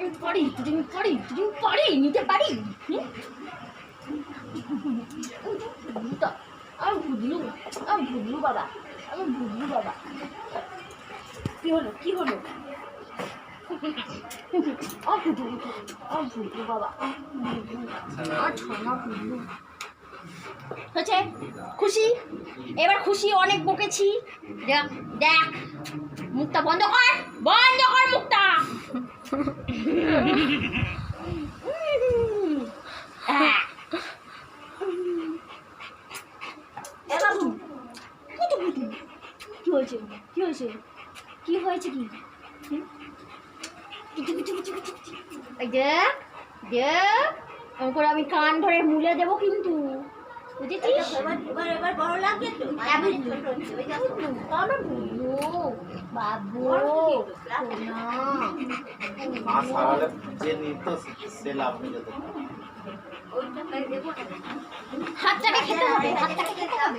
আমি পারি তুই পারি তুই পারি নিতে পারি? আমি বুঝলু আমি বুঝলু বাবা, আমি বুঝলু বাবা। কি হলো কি হলো? আ বুঝলু আ বুঝলু বাবা। আ ছানা বুঝলু হয়েছে? খুশি? এবার খুশি অনেক বকেছি। দেখ, মুখটা বন্ধ কর বন্ধ কর মুখটা হ্যাঁ। এ বাবু, কুতু কুতু। কি হয়েছে কি হয়েছে কি হয়েছে কি আমি কান ধরে মুলে দেবো কিন্তু। বুঝেছিস? এবার এবার বড় লাগছে তো? হ্যাঁ, ছোট দেখো। আমার বুবু না সারালে যে নিত সে লাভ নিতে তো ওইটা খাই দেবো না। হাতটাকে খেতে হবে হাতটাকে খেতে হবে।